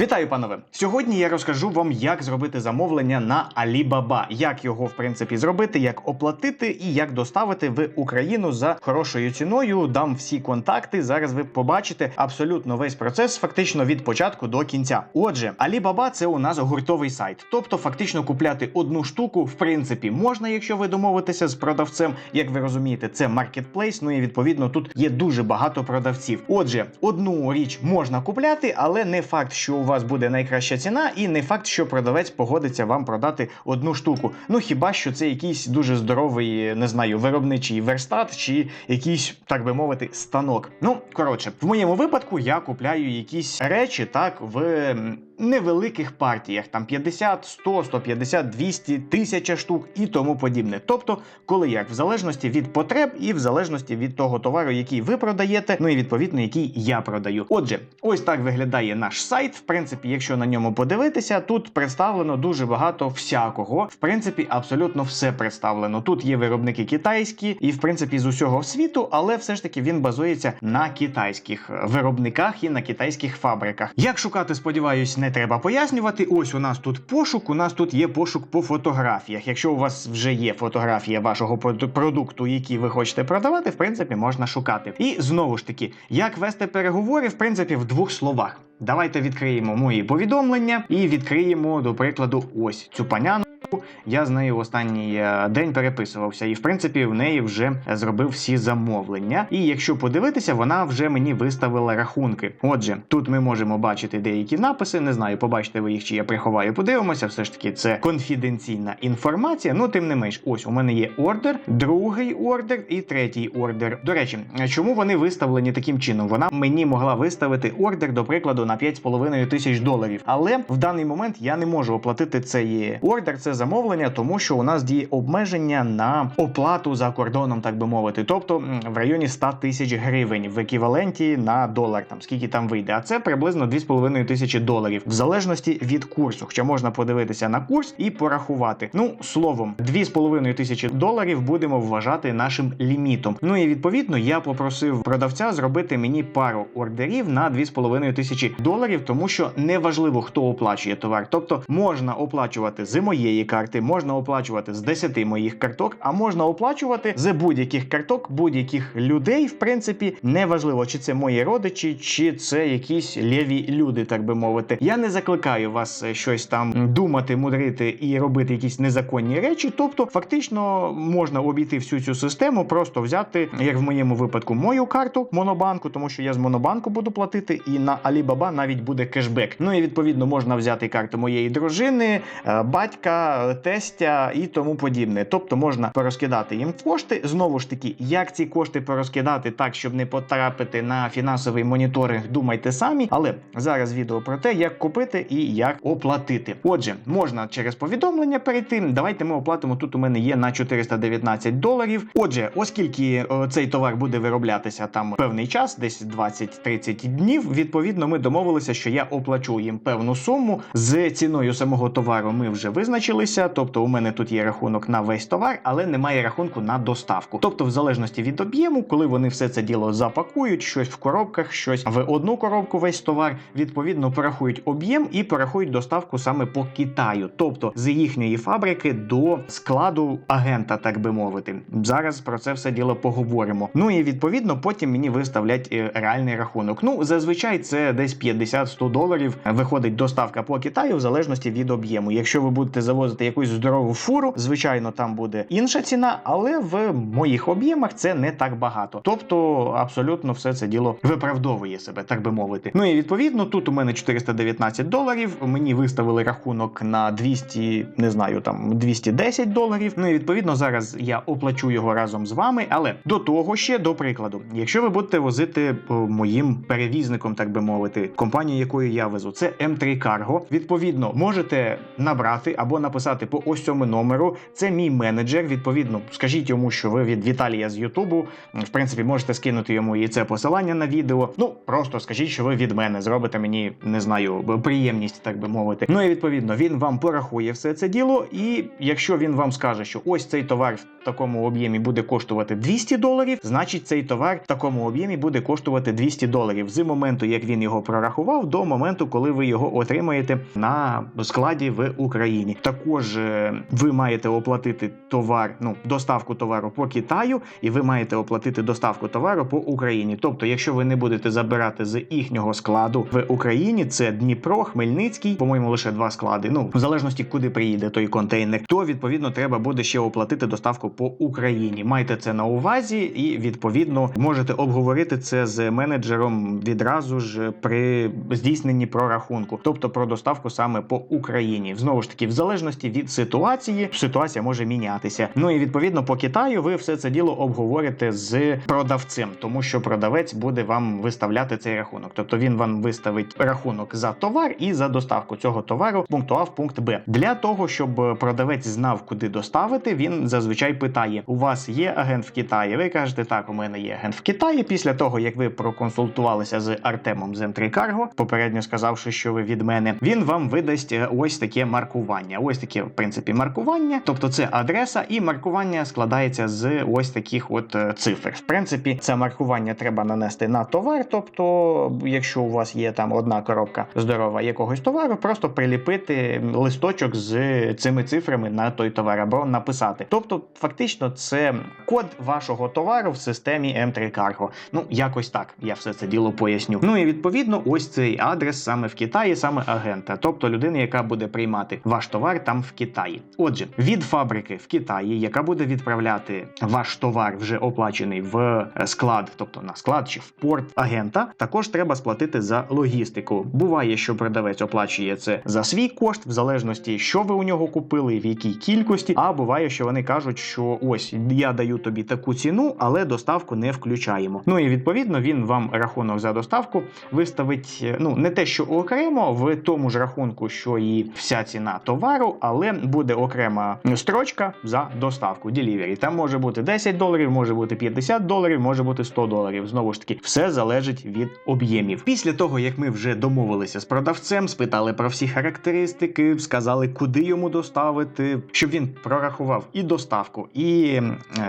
Вітаю, панове! Сьогодні я розкажу вам, як зробити замовлення на Alibaba, як його в принципі зробити, як оплатити і як доставити в Україну за хорошою ціною. Дам всі контакти. Зараз ви побачите абсолютно весь процес, фактично від початку до кінця. Отже, Alibaba – це у нас гуртовий сайт, тобто фактично купляти одну штуку, в принципі, можна, якщо ви домовитеся з продавцем. Як ви розумієте, це маркетплейс. Ну і відповідно тут є дуже багато продавців. Отже, одну річ можна купляти, але не факт, що у вас буде найкраща ціна, і не факт, що продавець погодиться вам продати одну штуку. Ну хіба що це якийсь дуже здоровий, не знаю, виробничий верстат чи якийсь, так би мовити, станок. Ну коротше, в моєму випадку я купляю якісь речі так в невеликих партіях, там 50, 100, 150, 200, 1000 штук і тому подібне. Тобто, коли як, в залежності від потреб і в залежності від того товару, який ви продаєте, ну і відповідно який я продаю. Отже, ось так виглядає наш сайт. В принципі, якщо на ньому подивитися, тут представлено дуже багато всякого. В принципі, абсолютно все представлено. Тут є виробники китайські, і в принципі з усього світу, але все ж таки він базується на китайських виробниках і на китайських фабриках. Як шукати, сподіваюсь, не треба пояснювати. Ось у нас тут пошук. У нас тут є пошук по фотографіях. Якщо у вас вже є фотографія вашого проду- продукту, який ви хочете продавати, в принципі, можна шукати. І знову ж таки, як вести переговори, в принципі, в двох словах. Давайте відкриємо мої повідомлення і відкриємо, до прикладу, ось цю паняну. Я з нею в останній е, день переписувався, і в принципі в неї вже зробив всі замовлення. І якщо подивитися, вона вже мені виставила рахунки. Отже, тут ми можемо бачити деякі написи. Не знаю, побачите ви їх чи я приховаю. Подивимося, все ж таки, це конфіденційна інформація. Ну, тим не менш, ось у мене є ордер, другий ордер і третій ордер. До речі, чому вони виставлені таким чином? Вона мені могла виставити ордер, до прикладу, на 5,5 тисяч доларів. Але в даний момент я не можу оплатити цей ордер, це замовлення, тому що у нас діє обмеження на оплату за кордоном, так би мовити. Тобто в районі 100 тисяч гривень в еквіваленті на долар, там скільки там вийде. А це приблизно 2,5 тисячі доларів, в залежності від курсу. Хоча можна подивитися на курс і порахувати. Ну, словом, 2,5 тисячі доларів будемо вважати нашим лімітом. Ну і відповідно я попросив продавця зробити мені пару ордерів на 2,5 тисячі доларів, тому що неважливо, хто оплачує товар. Тобто можна оплачувати з моєї карти, можна оплачувати з 10 моїх карток, а можна оплачувати з будь-яких карток, будь-яких людей. В принципі, неважливо, чи це мої родичі, чи це якісь ліві люди, так би мовити. Я не закликаю вас е, щось там думати, мудрити і робити якісь незаконні речі. Тобто, фактично можна обійти всю цю систему, просто взяти, як в моєму випадку, мою карту монобанку, тому що я з монобанку буду платити, і на Alibaba навіть буде кешбек. Ну і відповідно можна взяти карту моєї дружини, е, батька, тестя і тому подібне. Тобто можна порозкидати їм кошти. Знову ж таки, як ці кошти порозкидати так, щоб не потрапити на фінансовий моніторинг, думайте самі. Але зараз відео про те, як купити і як оплатити. Отже, можна через повідомлення перейти. Давайте ми оплатимо. Тут у мене є на 419 доларів. Отже, оскільки е, цей товар буде вироблятися там певний час, десь 20-30 днів. Відповідно, ми домовилися, що я оплачу їм певну суму з ціною самого товару. Ми вже визначилися. Тобто, у мене тут є рахунок на весь товар, але немає рахунку на доставку. Тобто, в залежності від об'єму, коли вони все це діло запакують, щось в коробках, щось в одну коробку, весь товар, відповідно порахують об'єм і порахують доставку саме по Китаю, тобто з їхньої фабрики до складу агента, так би мовити. Зараз про це все діло поговоримо. Ну і відповідно потім мені виставлять е, реальний рахунок. Ну зазвичай це десь 50-100 доларів. Виходить доставка по Китаю в залежності від об'єму. Якщо ви будете завозити якусь здорову фуру, звичайно, там буде інша ціна, але в моїх об'ємах це не так багато. Тобто абсолютно все це діло виправдовує себе, так би мовити. Ну і відповідно тут у мене 419 доларів. Мені виставили рахунок на 200, не знаю, там 210 доларів. Ну і відповідно зараз я оплачу його разом з вами. Але до того ще до прикладу, якщо ви будете возити моїм перевізником, так би мовити, компанію, якою я везу, це M3 Cargo. Відповідно, можете набрати або написати. Написати по ось цьому номеру. Це мій менеджер. Відповідно, скажіть йому, що ви від Віталія з Ютубу. В принципі, можете скинути йому і це посилання на відео. Ну просто скажіть, що ви від мене зробите мені, не знаю, приємність, так би мовити. Ну і відповідно він вам порахує все це діло. І якщо він вам скаже, що ось цей товар в такому об'ємі буде коштувати 200 доларів, значить цей товар в такому об'ємі буде коштувати 200 доларів з моменту, як він його прорахував, до моменту, коли ви його отримаєте на складі в Україні. Також ви маєте оплатити товар, ну доставку товару по Китаю, і ви маєте оплатити доставку товару по Україні. Тобто, якщо ви не будете забирати з їхнього складу в Україні, це Дніпро, Хмельницький, по-моєму, лише два склади. Ну в залежності, куди приїде той контейнер, то відповідно треба буде ще оплатити доставку по Україні. Майте це на увазі, і відповідно можете обговорити це з менеджером відразу ж при здійсненні прорахунку, тобто про доставку саме по Україні. Знову ж таки, в залежності від ситуації, ситуація може мінятися. Ну і відповідно по Китаю ви все це діло обговорите з продавцем, тому що продавець буде вам виставляти цей рахунок. Тобто він вам виставить рахунок за товар і за доставку цього товару пункту А в пункт Б. Для того щоб продавець знав, куди доставити, він зазвичай питає: у вас є агент в Китаї? Ви кажете, так, у мене є агент в Китаї. Після того як ви проконсультувалися з Артемом з М3 Cargo, попередньо сказавши, що ви від мене, він вам видасть е, ось таке маркування. Ось таке, в принципі, маркування. Тобто, це адреса, і маркування складається з ось таких от е, цифр. В принципі, це маркування треба нанести на товар. Тобто, якщо у вас є там одна коробка здорова якогось товару, просто приліпити листочок з цими цифрами на той товар або написати. Тобто, фактично, це код вашого товару в системі M3 Cargo. Ну, якось так. Я все це діло поясню. Ну і відповідно, ось цей адрес саме в Китаї, саме агента, тобто людини, яка буде приймати ваш товар там в Китаї. Отже, від фабрики в Китаї, яка буде відправляти ваш товар, вже оплачений в е, склад, тобто на склад чи в порт агента, також треба сплатити за логістику. Буває, що продавець оплачує це за свій кошт, в залежності, що ви у нього купили, в якій кількості. А буває, що вони кажуть, що ось я даю тобі таку ціну, але доставку не включаємо. Ну і відповідно він вам рахунок за доставку виставить. е, Ну не те, що окремо в тому ж рахунку, що і вся ціна товару, але буде окрема строчка за доставку. Delivery. Там може бути 10 доларів, може бути 50 доларів, може бути 100 доларів. Знову ж таки, все залежить від об'ємів. Після того, як ми вже домовилися з продавцем, спитали про всі характеристики, сказали, куди йому доставити, щоб він прорахував і доставку, і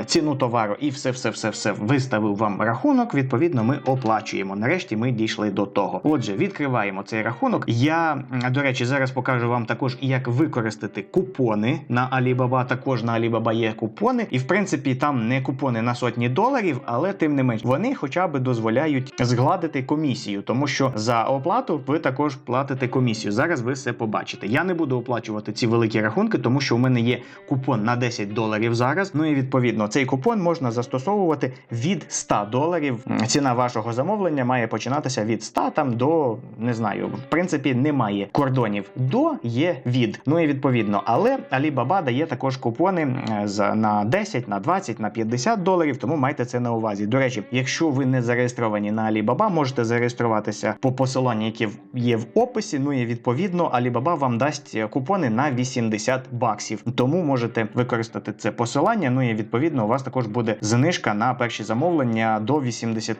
ціну товару, і все, все, все, все виставив вам рахунок. Відповідно, ми оплачуємо. Нарешті ми дійшли до того. Отже, відкриваємо цей рахунок. Я до речі, зараз покажу вам також, як використати купони на Alibaba. Також на Alibaba є купони, і в принципі там не купони на сотні доларів, але тим не менш вони хоча б дозволяють згладити комісію, тому що за оплату ви також платите комісію. Зараз ви все побачите. Я не буду оплачувати ці великі рахунки, тому що у мене є купон на 10 доларів зараз. Ну і відповідно цей купон можна застосовувати від 100 доларів. Ціна вашого замовлення має починатися від 100 там до не знаю. В принципі, немає кордонів. До є від. Ну і відповідно, але Alibaba дає також купони е, на 10, на 20, на 50 доларів. Тому майте це на увазі. До речі, якщо ви не зареєстровані на Alibaba, можете зареєструватися по посиланню, яке є в описі. Ну і відповідно, Alibaba вам дасть е, купони на 80 баксів. Тому можете використати це посилання. Ну і відповідно, у вас також буде знижка на перші замовлення до 80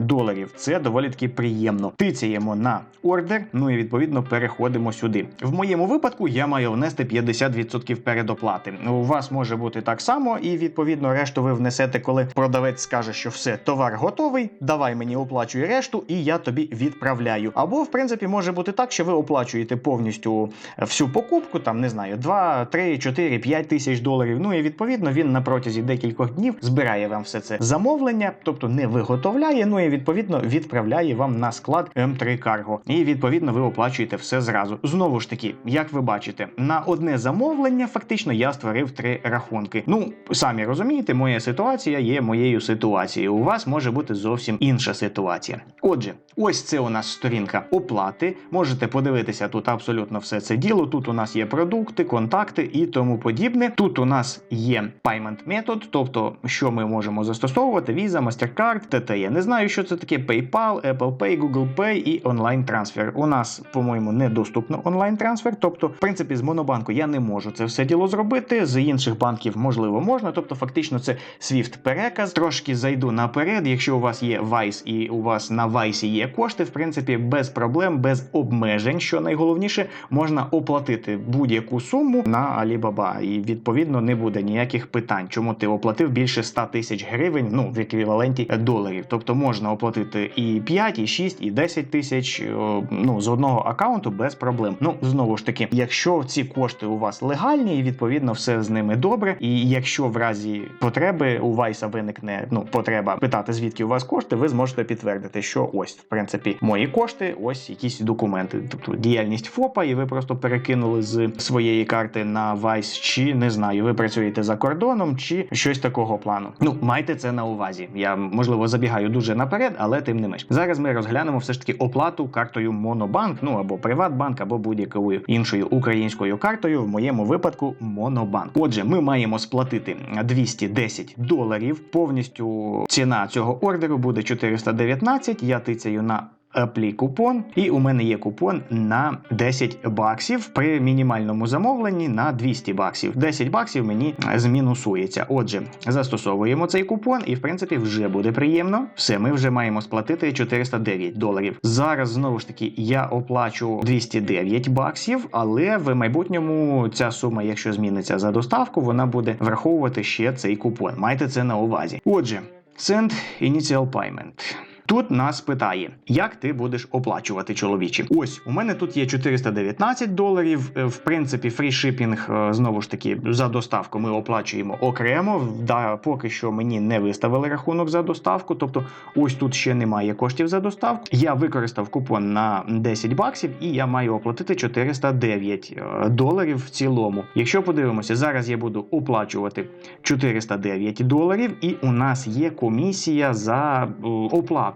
доларів. Це доволі таки приємно. Тицяємо на ордер. Ну і відповідно переходимо сюди. В моєму випадку я маю внести 50% передоплати. У вас може бути так само, і відповідно решту ви внесете, коли продавець скаже, що все, товар готовий. Давай мені оплачуй решту, і я тобі відправляю. Або в принципі може бути так, що ви оплачуєте повністю всю покупку, там не знаю, 2, 3, 4, 5 тисяч доларів. Ну і відповідно він на протязі декількох днів збирає вам все це замовлення, тобто не виготовляє. Ну і відповідно відправляє вам на склад М3 Cargo. І відповідно ви оплачуєте все зразу. Знову ж таки, як ви бачите, на одне замовлення фактично я створив три рахунки. Ну самі розумієте, моя ситуація є моєю ситуацією. У вас може бути зовсім інша ситуація. Отже, ось це у нас сторінка оплати. Можете подивитися тут абсолютно все це діло. Тут у нас є продукти, контакти і тому подібне. Тут у нас є payment метод, тобто що ми можемо застосовувати: Visa, MasterCard, TT. Я не знаю, що це таке PayPal, Apple Pay, Google Pay і онлайн трансфер. У нас, по-моєму, недоступно онлайн трансфер. Тобто, в принципі, з Монобанку я не можу це все діло зробити. З інших банків можливо можна. Тобто, фактично, це Swift переказ. Трошки зайду наперед. Якщо у вас є Vice і у вас на Vice є кошти, в принципі, без проблем, без обмежень, що найголовніше, можна оплатити будь-яку суму на Alibaba. І відповідно не буде ніяких питань, чому ти оплатив більше 100 тисяч гривень, ну в еквіваленті доларів. Тобто можна оплатити і 5, і 6, і 10 тисяч ну з одного аккаунту без проблем. Ну знову ж таки, якщо ці кошти у вас легальні, і відповідно все з ними добре. І якщо в разі потреби у Вайса виникне ну потреба питати, звідки у вас кошти, ви зможете підтвердити, що ось в принципі мої кошти, ось якісь документи, тобто діяльність ФОПа, і ви просто перекинули з своєї карти на Вайс, чи не знаю, ви працюєте за кордоном, чи щось такого плану. Ну майте це на увазі. Я можливо забігаю дуже наперед, але тим не менш. Зараз ми розглянемо все ж таки оплату картою Монобанк, ну або Приватбанк, або будь-якою іншою українською картою. В моєму випадку Монобанк. Отже, ми маємо сплатити 210 доларів. Повністю ціна цього ордеру буде 419. Я тицяю на Аплі купон, і у мене є купон на 10 баксів при мінімальному замовленні на 200 баксів. 10 баксів мені змінусується. Отже, застосовуємо цей купон, і в принципі вже буде приємно. Все, ми вже маємо сплатити 409 доларів. Зараз знову ж таки я оплачу 209 баксів, але в майбутньому ця сума, якщо зміниться за доставку, вона буде враховувати ще цей купон. Майте це на увазі. Отже, send initial payment. Тут нас питає, як ти будеш оплачувати чоловічі. Ось у мене тут є 419 доларів. Е, В принципі, фрішипінг е, знову ж таки за доставку ми оплачуємо окремо. Да, поки що мені не виставили рахунок за доставку. Тобто, ось тут ще немає коштів за доставку. Я використав купон на 10 баксів, і я маю оплатити 409 е, доларів в цілому. Якщо подивимося, зараз я буду оплачувати 409 доларів, і у нас є комісія за е,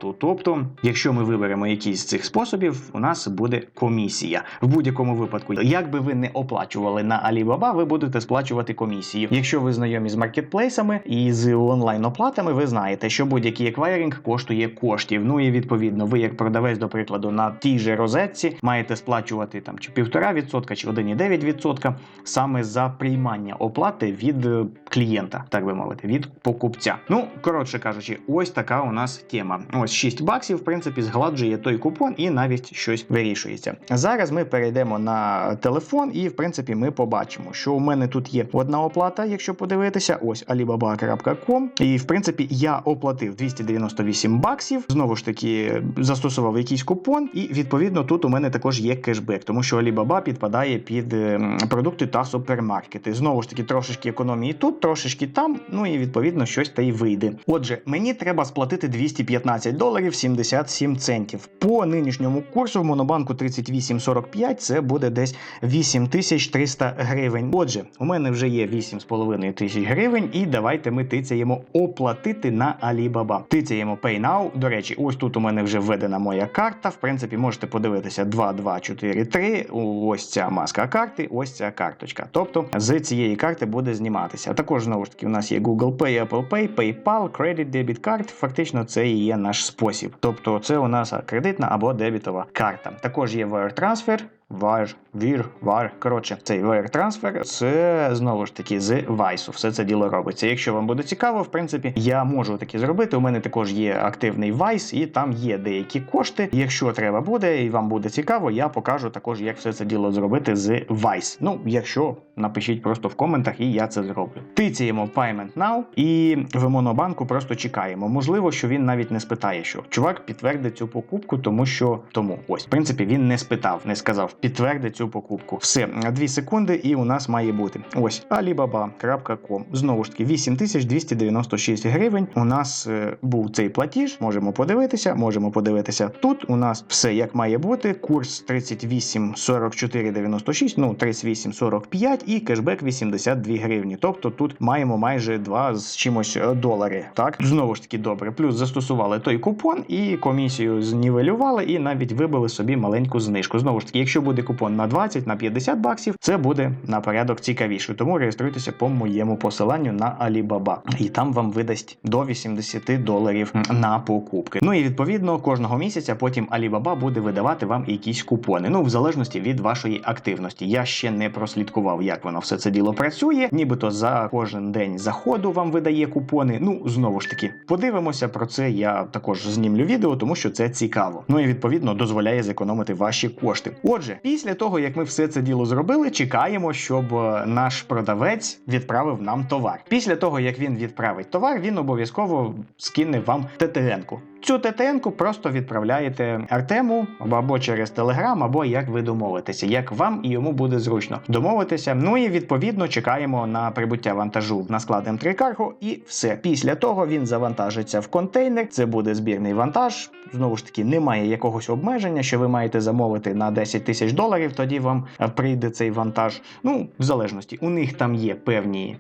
оплату. Тобто, якщо ми виберемо якийсь з цих способів, у нас буде комісія. В будь-якому випадку, як би ви не оплачували на Alibaba, ви будете сплачувати комісію. Якщо ви знайомі з маркетплейсами і з онлайн-оплатами, ви знаєте, що будь-який еквайринг коштує коштів. Ну і відповідно, ви як продавець, до прикладу, на тій же розетці маєте сплачувати там чи 1,5% чи 1,9% саме за приймання оплати від е, клієнта, так би мовити, від покупця. Ну коротше кажучи, ось така у нас тема. Ось 6 баксів, в принципі, згладжує той купон і навіть щось вирішується. Зараз ми перейдемо на телефон, і в принципі ми побачимо, що у мене тут є одна оплата, якщо подивитися, ось alibaba.com. І в принципі я оплатив 298 баксів. Знову ж таки, застосував якийсь купон, і відповідно тут у мене також є кешбек, тому що Alibaba підпадає під ем, продукти та супермаркети. Знову ж таки, трошечки економії тут, трошечки там. Ну і відповідно щось та й вийде. Отже, мені треба сплатити 215 доларів 77 центів. По нинішньому курсу в Монобанку 38,45 це буде десь 8300 гривень. Отже, у мене вже є 8,5 тисяч гривень, і давайте ми тицяємо оплатити на Alibaba. Тицяємо Pay Now. До речі, ось тут у мене вже введена моя карта. В принципі, можете подивитися 2243. Ось ця маска карти, ось ця карточка. Тобто з цієї карти буде зніматися. Також знову ж таки у нас є Google Pay, Apple Pay, PayPal, Credit, Debit Card. Фактично, це і є наш спосіб. Тобто, це у нас кредитна або дебітова карта. Також є Wire Transfer, Вар, вір, вар. Коротше, цей wire трансфер це знову ж таки з Вайсу. Все це діло робиться. Якщо вам буде цікаво, в принципі, я можу таке зробити. У мене також є активний Вайс, і там є деякі кошти. Якщо треба буде і вам буде цікаво, я покажу також, як все це діло зробити з Вайс. Ну, якщо напишіть просто в коментах, і я це зроблю. Тицяємо Payment Now і в Монобанку просто чекаємо. Можливо, що він навіть не спитає, що чувак підтвердить цю покупку, тому що тому ось в принципі він не спитав, не сказав підтверди цю покупку. Все, 2 секунди, і у нас має бути. Ось alibaba.com. Знову ж таки, 8296 гривень. У нас е, був цей платіж. Можемо подивитися, можемо подивитися. Тут у нас все як має бути. Курс 38,44,96, ну 38,45 і кешбек 82 гривні. Тобто тут маємо майже 2 з чимось е, долари. Так, знову ж таки, добре. Плюс застосували той купон і комісію знівелювали, і навіть вибили собі маленьку знижку. Знову ж таки, якщо буде буде купон на 20, на 50 баксів, це буде на порядок цікавіше. Тому реєструйтеся по моєму посиланню на Alibaba. І там вам видасть до 80 доларів на покупки. Ну і відповідно кожного місяця потім Alibaba буде видавати вам якісь купони. Ну в залежності від вашої активності. Я ще не прослідкував, як воно все це діло працює. Нібито за кожен день заходу вам видає купони. Ну знову ж таки, подивимося про це. Я також знімлю відео, тому що це цікаво. Ну і відповідно дозволяє зекономити ваші кошти. Отже, після того як ми все це діло зробили, чекаємо, щоб е, наш продавець відправив нам товар. Після того як він відправить товар, він обов'язково скине вам ТТН-ку. Цю ТТН-ку просто відправляєте Артему або через Телеграм, або як ви домовитеся, як вам і йому буде зручно домовитися. Ну і відповідно чекаємо на прибуття вантажу на склад М3 Cargo і все. Після того він завантажиться в контейнер. Це буде збірний вантаж. Знову ж таки, немає якогось обмеження, що ви маєте замовити на 10 тисяч доларів. Тоді вам е, прийде цей вантаж. Ну, в залежності, у них там є певні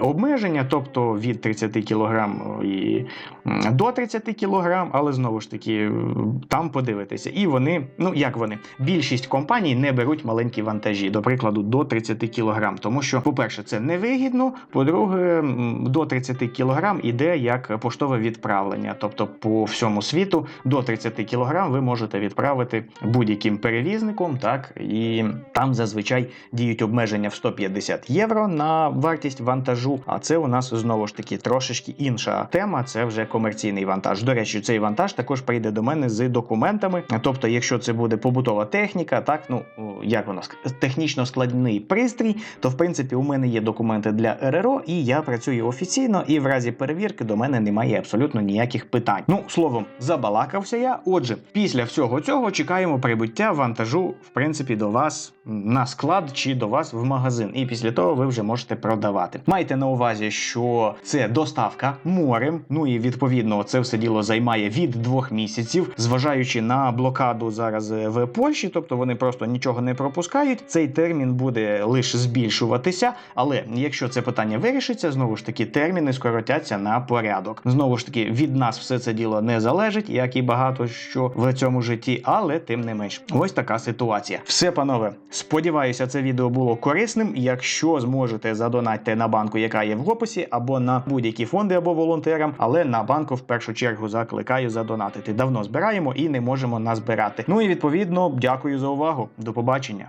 обмеження, тобто від 30 кг і до 30 кг, але знову ж таки е, там подивитися. І вони, ну як вони, більшість компаній не беруть маленькі вантажі, до прикладу, до 30 кг. Тому що, по-перше, це невигідно. По-друге, до 30 кг іде як поштове відправлення, тобто по всьому світу до 30 кг ви можете відправити будь-яким перевізником, так і там зазвичай діють обмеження в 150 євро на вартість вантажу. А це у нас знову ж таки трошечки інша тема. Це вже комерційний вантаж. До речі, цей вантаж також прийде до мене з документами. Тобто, якщо це буде побутова техніка, так ну як воно технічно складний пристрій, то в принципі у мене є документи для РРО, і я працюю офіційно, і в разі перевірки до мене немає абсолютно ніяких питань. Ну словом, забалакався я. Отже, після всього цього чекаємо прибуття вантажу, в принципі, до вас на склад чи до вас в магазин. І після того ви вже можете продавати. Майте на увазі, що це доставка морем. Ну і відповідно це все діло займає від двох місяців, зважаючи на блокаду зараз е, в Польщі, тобто вони просто нічого не пропускають. Цей термін буде лише збільшуватися. Але якщо це питання вирішиться, знову ж таки терміни скоротяться на порядок. Знову ж таки, від нас все це діло не залежить, як і багато що в цьому житті, але тим не менш, ось така ситуація. Все, панове, сподіваюся, це відео було корисним. Якщо зможете задонатьте на банку, яка є в описі, або на будь-які фонди або волонтерам, але на банку в першу чергу закликаю задонатити. Давно збираємо і не можемо назбирати. Ну і відповідно, дякую за увагу. До побачення.